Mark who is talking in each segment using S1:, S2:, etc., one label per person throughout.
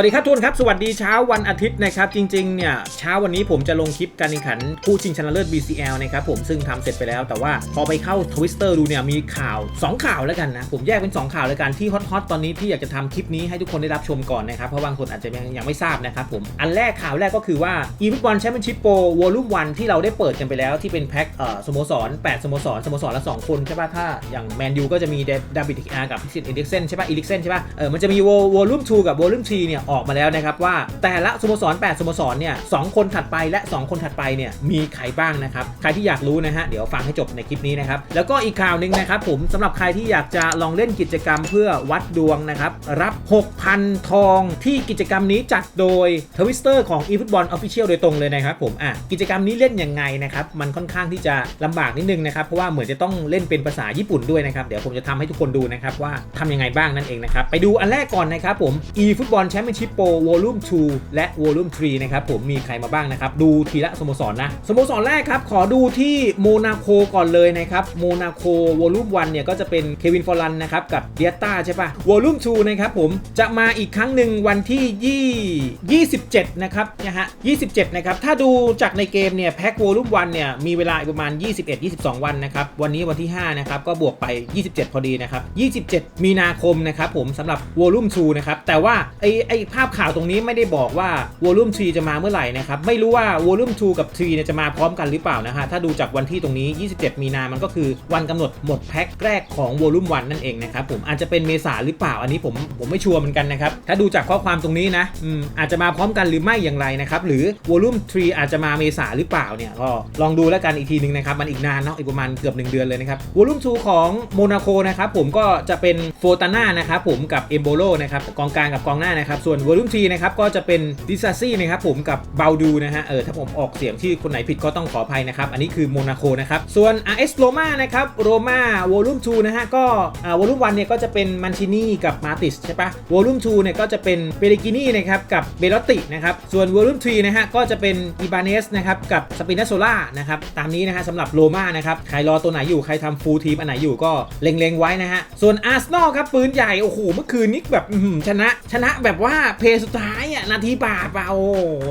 S1: วัสดีครับทุกคนครับ สวัสดีเช้าวันอาทิตย์นะครับ จริงๆเนี่ยเช้าวันนี้ผมจะลงคลิปการแข่งขันคู่ชิงชนะเลิศ BCL นะครับผมซึ่งทำเสร็จไปแล้ว แต่ว่าพอไปเข้าทวิสเตอร์ดูเนี่ยมีข่าว 2 ข่าวแล้วกันนะ ผมแยกเป็น 2 ข่าวแล้วกันที่ฮอตๆตอนนี้ที่อยากจะทำคลิปนี้ให้ทุกคนได้รับชมก่อนนะครับเพราะบางคนอาจจะยังยังไม่ทราบนะครับผมอันแรกข่าวแรกก็คือว่า e f o o t b a l l Championship Pro Volume 1ที่เราได้เปิดกันไปแล้วที่เป็นแพ็คเอ่อสโมสร8สโมสรสโมสรละ2คนใช่ป่ะถ้าอย่างแมนยูก็จะมีดาบิดอาร์กับพิซิตเอลิกเซนใช่ป่ะอีลิกเซนใช่ป่ะเออมันจะมีวอลลุ่ม2กับวอลลุ่ม3เนี่ยออกมาแล้วนะครับว่าแต่ละสโมสร8สโมสรเนี่ยสคนถัดไปและ 2 คนถัดไปเนี่ยมีใครบ้างนะครับใครที่อยากรู้นะฮะเดี๋ยวฟังให้จบในคลิปนี้นะครับแล้วก็อีกข่าวหนึ่งนะครับผมสำหรับใครที่อยากจะลองเล่นกิจกรรมเพื่อวัดดวงนะครับรับ 6,000 ทองที่กิจกรรมนี้จัดโดยทวิสเตอร์ของ eFootball Official โดยตรงเลยนะครับผมอะกิจกรรมนี้เล่นยังไงนะครับมันค่อนข้างที่จะลำบากนิดนึงนะครับเพราะว่าเหมือนจะต้องเล่นเป็นภาษาญี่ปุ่นด้วยนะครับเดี๋ยวผมจะทำให้ทุกคนดูนะครับว่าทำยังไงบ้างนั่นเองนะครับไปดูอันแรกก่อนนะครับผม eFootball Championship Pro Volume 2และ Volume 3นะครับผมมีใครมาบ้างนะครับ ดูทีละสโมสรนะสโมสรแรกครับ ขอดูที่โมนาโคก่อนเลยนะครับโมนาโค Volume 1เนี่ยก็จะเป็นเควินฟอรันนะครับกับเดียต้าใช่ปะ Volume 2นะครับผมจะมาอีกครั้งหนึ่งวันที่27นะครับนะฮะ27นะครับถ้าดูจากในเกมเนี่ยแพ็ค Volume 1เนี่ยมีเวลาประมาณ 21-22 วันนะครับวันนี้วันที่5นะครับก็บวกไป 27 พอดีนะครับ27 มีนาคมนะครับผมสำหรับ Volume 2นะครับแต่ว่าไอไอภาพข่าวตรงนี้ไม่ได้บอกว่า Volume 3จะมาเมื่อไหร่นะครับไม่รู้ว่า Volume 2กับ3เนี่ยจะมาพร้อมกันหรือเปล่านะฮะถ้าดูจากวันที่ตรงนี้ 27 มีนามันก็คือวันกำหนดหมดแพ็คแรกของ Volume 1นั่นเองนะครับผมอาจจะเป็นเมษาหรือเปล่าอันนี้ผมผมไม่ชัวร์เหมือนกันนะครับถ้าดูจากข้อความตรงนี้นะอืมอาจจะมาพร้อมกันหรือไม่อย่างไรนะครับหรือ Volume 3อาจจะมาเมษาหรือเปล่าเนี่ยก็ลองดูแล้วกันอีกทีหนึงนะครับมันอีกนานเนาะอีกประมาณเกือบ 1 เดือนเลยนะครับ Volume 2ของโมนาโคนะครับผมก็จะเป็นโฟตาน่านะครับผมกับเอมโบโลนะครับกองกลางกับกองหน้านะครับส่วน Volume 3นะครับก็จะเป็นดิซาซี่นะครับผมกับเบลดูนะฮะเออถ้าผมออกเสียงชื่อคนไหนผิดก็ต้องขออภัยนะครับอันนี้คือโมนาโคนะครับส่วน RS Roma นะครับโรม่าวอลุ่ม2นะฮะก็อ่าวอลุ่ม1เนี่ยก็จะเป็นมันชินีกับมาติสใช่ปะวอลุ่ม2เนี่ยก็จะเป็นเปเรกินีนะครับกับเบลตินะครับส่วนวอลุ่ม3นะฮะก็จะเป็นอีบาเนสนะครับกับสปินาโซล่านะครับตามนี้นะฮะสำหรับโรม่านะครับใครรอตัวไหนอยู่ใครทำฟูลทีมอันไหนอยู่ก็เล็งๆไว้นะฮะส่วนอาร์เซนอลครับปืนใหญ่โอ้โหเมื่อคืนนี้แบบชนะชนะแบบว่าเพย์สุดท้ายอะนาทีบาปอะโอ้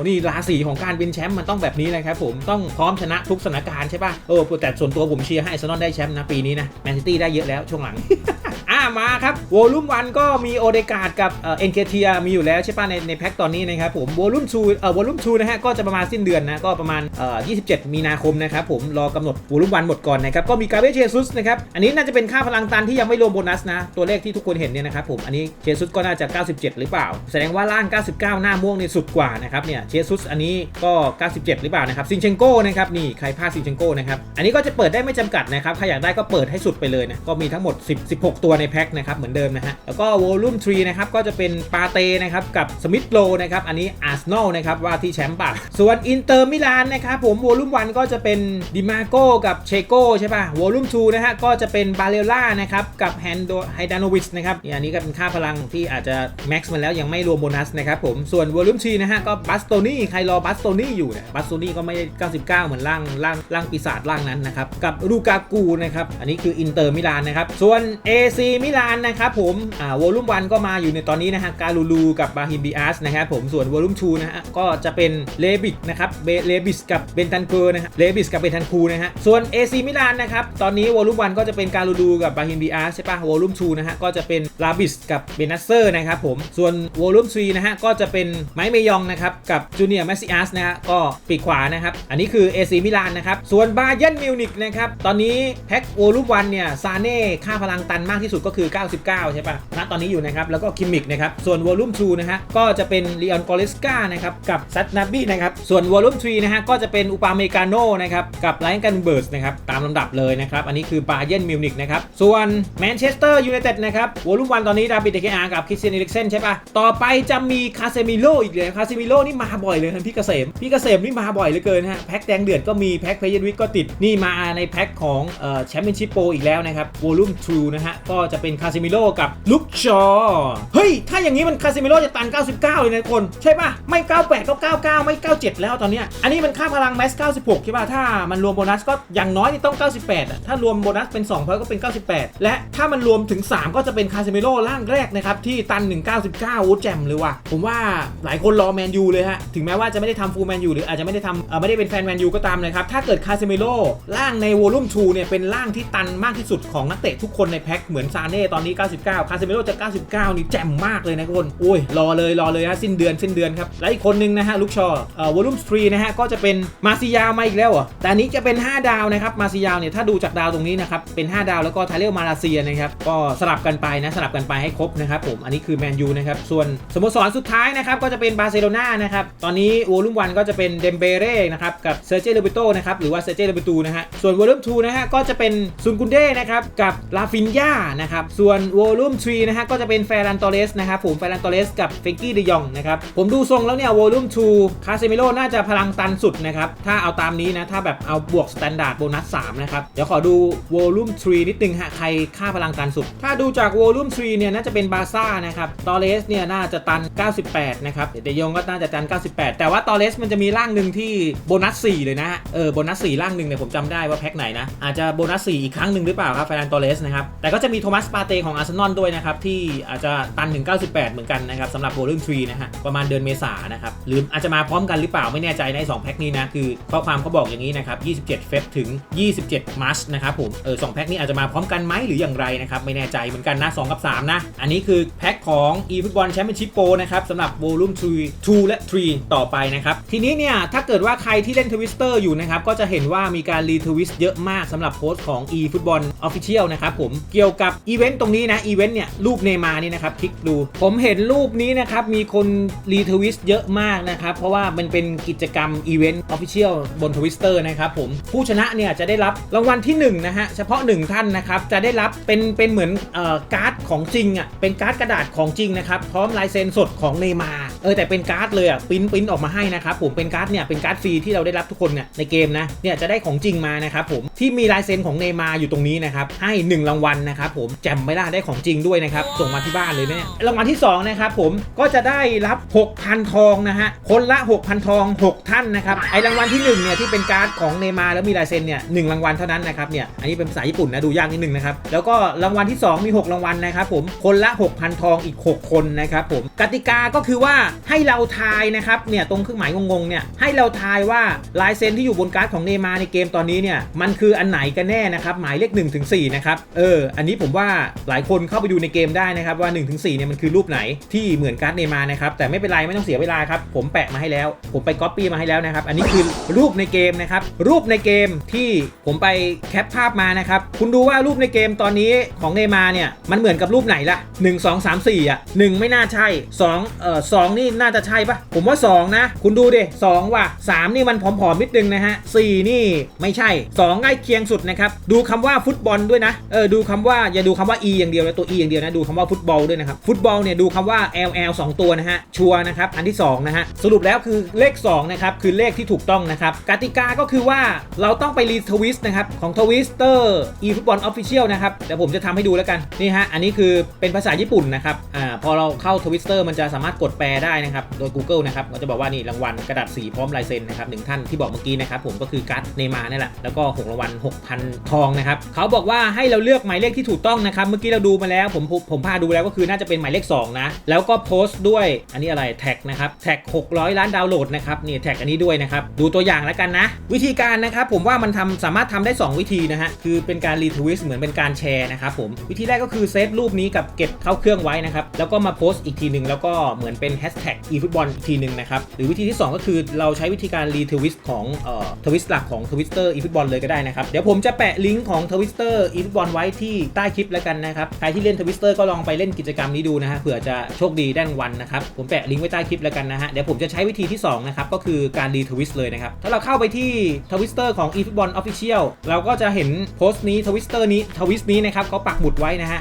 S1: นี่ราศีของการเป็นแชมป์มันต้องแบบนี้เลยครับผมต้องพร้อมชนะทุกสถานการณ์ใช่ป่ะเออแต่ส่วนตัวผมเชียร์ให้อาร์เซนอลได้แชมป์นะปีนี้นะแมนซิตี้ได้เยอะแล้วช่วงหลัง มาครับวอลุ่มวันก็มีโอเดกาดกับเอ็นเคเทียมีอยู่แล้วใช่ป่ะในในแพ็คตอนนี้นะครับผมวอลุ่มชูเอ่อวอลุ่มชูนะฮะก็จะประมาณสิ้นเดือนนะก็ประมาณเอ่อ27 มีนาคมนะครับผมรอกำหนดวอลุ่มวันหมดก่อนนะครับก็มีกาเบเชซุสนะครับอันนี้น่าจะเป็นค่าพลังตันที่ยังไม่รวมโบนัสนะตัวเลขที่ทุกคนเห็นเนี่ยนะครับผมอันนี้เชซุสก็น่าจะ 97 หรือเปล่า แสดงว่าล่าง 99 หน้าม่วงนี่สุดกว่านะครับเนี่ยเชซุสอันนี้ก็ 97 หรือเปล่านะครับซินเชนโก้นะครับนี่ใครพลาดซินเชนโก้นะครับอันนี้ก็จะเปิดได้ไม่จำกัดนะครับใครอยากได้ก็เปิดให้สุดไปเลยนะก็มีทั้งหมด10 16 ตัวในแพ็คนะครับเหมือนเดิมนะฮะแล้วก็วอลลุ่ม3นะครับก็จะเป็นปาเต้นะครับกับสมิธโลนะครับอันนี้อาร์เซนอลนะครับว่าที่แชมป์ป่ะส่วนอินเตอร์มิลานนะครับผมวอลลุ่ม1ก็จะเป็นดิมาโก้กับเชโก้ใช่ป่ะวอลลุ่ม2นะฮะก็จะเป็นบาเลล่านะครับกับแฮนโดไฮดานโนวิชนะครับอันนี้ก็เป็นค่าพลังที่อาจจะแม็กซ์มาแล้วยังไม่รวมโบนัสนะครับผมส่วนวอลลุ่ม3นะฮะก็บัสโตนี่ใครรอบัสโตนี่อยู่เนี่ยบัสโตนี่ก็ไม่ได้99 เหมือนร่างร่างร่างปีศาจร่างนั้นนะครับกับลูกากูนะครับอันนี้คืออินเตอร์มิลานนะครับส่วน AC มิลานนะครับผมอ่าวอลุ่มวันก็มาอยู่ในตอนนี้นะฮะ การูลูกับบาฮิมบิอัสนะครับผม ส่วนวอลุ่ม2นะฮะ ก็จะเป็นเลบิกนะครับเลบิสกับเบนทันเกอร์นะฮะ เลบิสกับเบนทันคูนะฮะ ส่วน AC มิลานนะครับ ตอนนี้วอลุ่มวันก็จะเป็นการูลูกับบาฮิมบิอัสใช่ปะวอลุ่ม2นะฮะ ก็จะเป็นลาบิสกับเบนัสเซอร์นะครับผม ส่วนวอลุ่ม3นะฮะ ก็จะเป็นไมค์เมยองนะครับ กับจูเนียร์แมสซิอัสนะฮะ ก็ปีกขวานะครับ อันนี้คือ AC มิลานนะครับ ส่วนบาเยนมิวนิกนะครับ ตอนนี้แพ็ควอลุ่มวันเนี่ย ซาเน่ค่าพลังตันมากที่สุดก็คือ 99 ใช่ปะณตอนนี้อยู่นะครับ แล้วก็คิมมิกนะครับ ส่วนวอลลุ่ม2นะฮะ ก็จะเป็นลีออนกอริสกานะครับ กับซัตนาบี้นะครับ ส่วนวอลลุ่ม3นะฮะ ก็จะเป็นอุปาเมกาโนนะครับ กับไลน์กันเบิร์สนะครับ ตามลำดับเลยนะครับ อันนี้คือบาเยนมิวนิกนะครับ ส่วนแมนเชสเตอร์ยูไนเต็ดนะครับวอลลุ่มวันตอนนี้ดาบิดเดเคอาร์กับคริสเตียนอิริกเซนใช่ปะต่อไปจะมีคาเซมิโลอีกเลยคาเซมิโลนี่มาบ่อยเลยครับพี่เกษมพี่เกษมนี่มาบ่อยเหลือเกินฮะแพ็คแดงเดือดก็มีแพ็คเพย์วิกก็ติดนี่มาในแพ็คของเอ่อแชมเปี้ยนชิพโปอีกแล้วนะครับวอลุ่ม2นะฮะก็จะจะเป็นคาซิมิโร่กับลุกชอเฮ้ย ถ้าอย่างนี้มันคาซิมิโร่จะตัน 99 เลยนะคน ใช่ปะไม่ 98 ก็ 99 ไม่ 97 แล้วตอนเนี้ยอันนี้มันค่าพลังแมส 96 ใช่ปะถ้ามันรวมโบนัสก็อย่างน้อยต้อง 98อะถ้ารวมโบนัสเป็น2พอยก็เป็น 98 และถ้ามันรวมถึง 3 ก็จะเป็นคาซิมิโร่ร่างแรกนะครับที่ตัน 199โอ้แจ่มเลยว่ะผมว่าหลายคนรอแมนยูเลยฮะถึงแม้ว่าจะไม่ได้ทำฟูลแมนยูหรืออาจจะไม่ได้ทำเออไม่ได้เป็นแฟนแมนยูก็ตามนะครับถ้าเกิดคาซิมิโร่ร่างในวอลุ่ม2เนี่ยเป็นร่างที่ตันมากที่สุดของนักเตะทุกคนในแพ็คเหมือนซาเน่ตอนนี้ 99 คาซิมิโร่จะ 99 นี่แจ่มมากเลยนะทุกคนโอ้ยรอเลยรอเลยฮะสิ้นเดือนสิ้นเดือนครับและอีกคนนึงนะฮะลูกชอเอ่อวอลุ่ม3นะฮะก็จะเป็นมาซิยาวมาอีกแล้วอะแต่นี้จะเป็น 5 ดาวนะครับมาซิยาวเนี่ยถ้าดูจากดาวตรงนี้นะครับเป็น 5 ดาวแล้วก็ไทเลอร์มาลาเซียนะครับก็สลับกันไปนะสลับกันไปให้ครบนะครับผมอันนี้คือแมนยูนะครับส่วนสโมสรสุดท้ายนะครับก็จะเป็นบาร์เซโลนานะครับตอนนี้วอลุ่ม1ก็จะเป็นเดมเบเร่นะครับกับเซอร์เจเลเบโตนะครับหรือว่าเซอร์เจเลเบตูนะฮะส่วนวอลุ่ม2นะฮะก็จะเป็นซุนกุนเด้นะครับกับลาฟินยานะครับส่วนวอลุ่ม3นะฮะก็จะเป็นเฟรันตอเรสนะครับผมเฟรันตอเรสกับเฟงกี้เดยองนะครับผมดูทรงแล้วเนี่ยวอลุ่ม2คาเซมิโลน่าจะพลังตันสุดนะครับถ้าเอาตามนี้นะถ้าแบบเอาบวกสแตนดาร์ดโบนัส3นะครับเดี๋ยวขอดูวอลุ่ม3นิดนึงฮะใครค่าพลังตันสุด ถ้าดูจากวอลุ่ม3เนี่ยน่าจะเป็นบาซ่านะครับตอเรสเนี่ยน่าจะตัน 98 นะครับเดยองก็น่าจะตัน 98 แต่ว่าตอเรสมันจะมีร่างหนึ่งที่โบนัส 4 เลยนะฮะเออโบนัส 4 ร่างหนึ่งเนี่ยผมจำได้ว่าแพ็คไหนนะอาจจะโบนัส 4 อีกครั้งหนึ่งหรือเปล่าครับแฟนตอเรสนะครับแต่ก็จะมีโทมัสปาเตของอาร์เซนอลด้วยนะครับ ที่อาจจะตันถึง 98 เหมือนกันนะครับสำหรับโวอลุ่ม3นะฮะ ประมาณเดือนเมษายนนะครับ หรืออาจจะมาพร้อมกันหรือเปล่าไม่แน่ใจในสองแพ็คนี้นะ คือข้อความเขาบอกอย่างนี้นะครับ 27 เฟบถึง 27 มาร์ชนะครับผมเออสองแพ็คนี้อาจจะมาพร้อมกันไหมหรืออย่างไรนะครับไม่แน่ใจเหมือนกันนะ2กับ 3 นะ อันนี้คือแพ็คของ eFootball Championship Pro นะครับสำหรับ Volume 3 2 และ 3 ต่อไปนะครับทีนี้เนี่ยถ้าเกิดว่าใครที่เล่นทวิสเตอร์อยู่นะครับก็จะเห็นว่ามีการรีทวิสเยอะมากสำหรับโพสต์ของ eFootball Official นะครับผมเกี่ยวกับอีเวนต์ตรงนี้นะอีเวนต์เนี่ยรูปเนมานี่นะครับคลิกดู ผมเห็นรูปนี้นะครับ มีคนรีทวิสเยอะมากนะครับ เพราะว่ามันเป็นกิจกรรมอีเวนต์ Official บนทวิสเตอร์นะครับผมผู้ชนะเนี่ยจะได้รับรางวัลที่1นะฮะเฉพาะ 1 ท่านนะครับจะได้รับเป็นเป็นเหมือนเอ่อการ์ดของจริงอะเป็นการ์ดกระดาษของจริงนะครับพร้อมลายเซ็นสดของเนมาเออแต่เป็นการ์ดเลยอะปริ้นปริ้นออกมาให้นะครับผมเป็นการ์ดเนี่ยเป็นการ์ดฟรีที่เราได้รับทุกคนเนี่ยในเกมนะเนี่ยจะได้ของจริงมานะครับผมที่มีลายเซ็นของเนมาอยู่ตรงนี้นะครับให้ 1 รางวัลนะครับผมแจมไม่ได้ได้ของจริงด้วยนะครับ ส่งมาที่บ้านเลยเนี่ยรางวัลที่2นะครับผมก็จะได้รับ 6,000 ทองนะฮะคนละ 6,000 ทอง 6 ท่านนะครับไอรางวัลที่1เนี่ยที่เป็นการ์ดของเนมาแล้วมีลายเซ็นเนี่ยหนึ่งรางวัลเท่านั้นนะครับเนี่ยอันนี้เป็นภาษาญี่ปุ่นนะดูยากนิดนึงนะครับแล้วก็รางวัลที่ 2 มี 6 รางวัลนะครับผมคนละ 6,000 ทองอีก 6 คนนะครับผมกติกาก็คือว่าให้เราทายนะครับเนี่ยตรงเครื่องหมายงงๆเนี่ยให้เราทายว่าลายเซ็นที่อยู่บนการ์ดของเนมาในเกมตอนนี้เนี่ยมันคืออันไหนกันแน่นะครับหมายเลข1ถึง4นะครับเอออันนี้ผมว่าาหลายคนเข้าไปดูในเกมได้นะครับว่า1ถึง4เนี่ยมันคือรูปไหนที่เหมือนการ์ดเนมานะครับแต่ไม่เป็นไรไม่ต้องเสียเวลาครับผมแปะมาให้แล้ว ผมไปก๊อปปี้มาให้แล้วนะครับอันนี้คือรูปในเกมนะครับรูปในเกมที่ผมไปแคปภาพมานะครับคุณดูว่ารูปในเกมตอนนี้ของเนมาเนี่ยมันเหมือนกับรูปไหนล่ะ1 2 3 4อะ1ไม่น่าใช่2เอ่อ2นี่น่าจะใช่ปะผมว่า 2 นะ คุณดูดิ2ว่ะ3นี่มันผอมๆนิดนึงนะฮะ4นี่ไม่ใช่2ใกล้เคียงสุดนะครับดูคำว่าฟุตบอลด้วยนะเออดูคำว่าอย่าดูคำว่า e อย่างเดียวนะตัว e อย่างเดียวนะดูคำว่าฟุตบอลด้วยนะครับฟุตบอลเนี่ยดูคำว่า ll 2 ตัวนะฮะชัวนะครับอันที่2นะฮะสรุปแล้วคือเลข2นะครับคือเลขที่ถูกต้องนะครับกติกาก็คือว่าเราต้องไปรีทวิสต์นะครับของทวิสเตอร์ e ฟุตบอลออฟฟิเชียลนะครับเดี๋ยวผมจะทำให้ดูแล้วกันนี่ฮะอันนี้คือเป็นภาษาญี่ปุ่นนะครับอ่าพอเราเข้าทวิสเตอร์มันจะสามารถกดแปลได้นะครับโดย Google นะครับก็จะบอกว่านี่รางวัลกระดาษสีพร้อมลายเซ็นนะครับหนึ่งท่านที่บอกเมื่อกี้นะครับผมก็คือการ์ดเนมานี่แหละแล้วก็หกรางวัล6,000 ทองนะครับเขาบอกว่าให้เราเลือกหมายเลขที่ถูกต้องนะะครับเมื่อกี้เราดูมาแล้วผมผมพาดูแล้วก็คือน่าจะเป็นหมายเลข2นะแล้วก็โพสต์ด้วยอันนี้อะไรแท็กนะครับแท็ก600 ล้านดาวน์โหลดนะครับนี่แท็กอันนี้ด้วยนะครับดูตัวอย่างแล้วกันนะ วิธีการนะครับผมว่ามันทำสามารถทำได้ 2 วิธีนะฮะคือเป็นการรีทวิสเหมือนเป็นการแชร์นะครับผมวิธีแรกก็คือเซฟรูปนี้กับเก็บเข้าเครื่องไว้นะครับแล้วก็มาโพสต์อีกทีหนึ่งแล้วก็เหมือนเป็นแฮชแท็ก eFootball อีกทีหนึ่งนะครับหรือวิธีที่ 2 ก็คือเราใช้วิธีการรีทวิสของเอ่อทวิสหลักของทวิสเตอร์ eFootball เลยก็ได้นะครับเดี๋ยวผมจะแปะลิงก์ของทวิสเตอร์ eFootball ไว้ที่ใต้คลิปแล้วกันนะครับ ใครที่เล่นทวิสเตอร์ก็ลองไปเล่นกิจกรรมนี้ดูนะฮะเผื่อจะโชคดีได้านวันนะครับ ผมแปะลิงก์ไว้ใต้คลิปแล้วกันนะฮะ เดี๋ยวผมจะใช้วิธีที่ 2 นะครับ ก็คือการรีทวิสเลยนะครับ ถ้าเราเข้าไปที่ทวิสเตอร์ของ eFootball Official เราก็จะเห็นโพสต์นี้ทวิสเตอร์นี้ทวิสนี้นะครับเขาปักหมุดไว้นะฮะ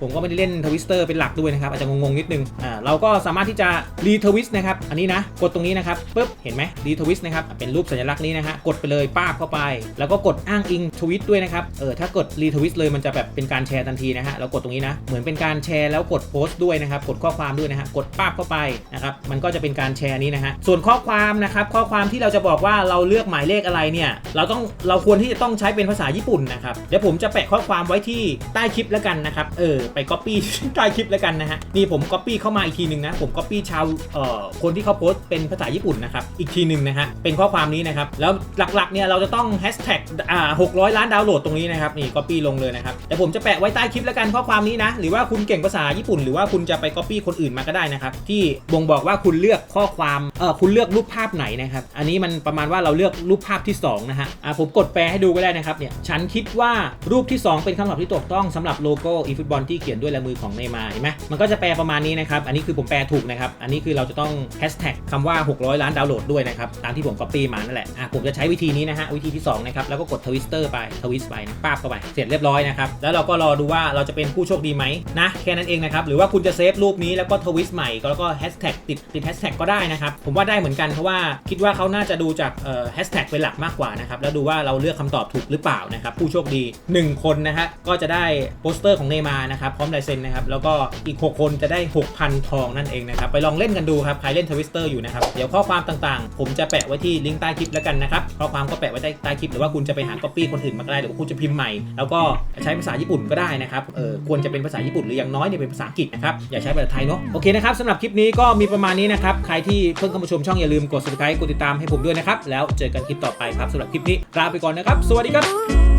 S1: ผมก็ไม่ได้เล่นทวิสเตอร์เป็นหลักด้วยนะครับอาจจะงงๆนิดนึงอ่าเราก็สามารถที่จะรีทวิสนะครับอันนี้นะกดตรงนี้นะครับปุ๊บเห็นไหมรีทวิสนะครับเป็นรูปสัญลักษณ์นี้นะฮะกดไปเลยป้าบเข้าไป แล้วก็กดอ้างอิงทวิตด้วยนะครับเออถ้ากดรีทวิสเลยมันจะแบบเป็นการแชร์ทันทีนะฮะเรากดตรงนี้นะเหมือนเป็นการแชร์แล้วกดโพสต์ด้วยนะครับกดข้อความด้วยนะฮะกดป้าบเข้าไปนะครับมันก็จะเป็นการแชร์นี้นะฮะส่วนข้อความนะครับข้อความที่เราจะบอกว่าเราเลือกหมายเลขอะไรเนี่ยเราต้องเราควรที่จะต้องใช้เป็นภาษาญี่ปุ่นนะครับเดี๋ยวผมจะแปะข้อความไว้ที่ใต้คลิปแล้วกันนะครับเออไป copy ใต้คลิปแล้วกันนะฮะนี่ผม copy เข้ามาอีกทีหนึ่งนะผม copy ชาวเอ่อคนที่เขาโพสต์เป็นภาษาญี่ปุ่นนะครับอีกทีหนึ่งนะฮะเป็นข้อความนี้นะครับแล้วหลักๆเนี่ยเราจะต้อง hashtag อ่า600ล้านดาวน์โหลดตรงนี้นะครับนี่ copy ลงเลยนะครับแต่ผมจะแปะไว้ใต้คลิปแล้วกันข้อความนี้นะหรือว่าคุณเก่งภาษาญี่ปุ่น หรือว่าคุณจะไป copy คนอื่นมาก็ได้นะครับที่บ่งบอกว่าคุณเลือกข้อความเอ่อคุณเลือกรูปภาพไหนนะครับอันนี้มันประมาณว่าเราเลือกรูปภาพที่สองนะฮะอ่าผมกดแปลให้ดูก็ได้นะครับเนี่ยฉันคิดว่ารูปที่ 2 เป็นคำตอบที่ถูกต้องสำหรับโลโก้อีฟุตบอลที่เขียนด้วยลายมือของเนย์มาเห็นไหมมันก็จะแปลประมาณนี้นะครับ อันนี้คือผมแปลถูกนะครับ อันนี้คือเราจะต้องแฮชแท็กคำว่า 600 ล้านดาวน์โหลดด้วยนะครับ ตามที่ผม copy มานั่นแหละ อะ ผมจะใช้วิธีนี้นะฮะ วิธีที่2นะครับ แล้วก็กดทวิสเตอร์ไป ทวิสไปนะป้าบเข้าไป เสร็จเรียบร้อยนะครับ แล้วเราก็รอดูว่าเราจะเป็นผู้โชคดีไหมนะ แค่นั้นเองนะครับ หรือว่าคุณจะเซฟรูปนี้แล้วก็ทวิสใหม่แล้วก็แฮชแท็กติดติดแฮชแท็กก็ได้นะครับ ผมว่าได้เหมือนกันเพราะว่าคิดว่าเขาน่าจะดูจากเอ่อแฮชแท็กเป็นหลักมากกว่านะครับ แล้วดูว่าเราเลือกคำตอบถูกหรือเปล่านะครับ ผู้โชคดี 1 คนนะฮะ ก็จะได้โปสเตอร์ของเนย์มาร์นะครับพร้อมลายเซ็นนะครับแล้วก็อีก 6 คนจะได้ 6,000 ทองนั่นเองนะครับไปลองเล่นกันดูครับใครเล่นทวิสเตอร์อยู่นะครับเดี๋ยวข้อความต่างๆ ผมจะแปะไว้ที่ลิงก์ใต้คลิปแล้วกันนะครับข้อความก็แปะไว้ใต้ใต้คลิปหรือว่าคุณจะไปหาก๊อปปี้คนอื่นมาก็ได้หรือว่าคุณจะพิมพ์ใหม่ แล้วก็ใช้ภาษาญี่ปุ่นก็ได้นะครับเออควรจะเป็นภาษาญี่ปุ่นหรืออย่างน้อยเนี่ยเป็นภาษาอังกฤษนะครับอย่าใช้ภาษาไทยเนาะโอเคนะครับสำหรับคลิปนี้ก็มีประมาณนี้นะครับใครที่เพิ่งเข้ามาชมช่องอย่าลืมกด subscribe กดติดตามให้ผมด้วยนะครับแล้วเจอกันคลิปต่อไปครับสำหรับคลิปนี้ลาไปก่อนนะครับ สวัสดีครับ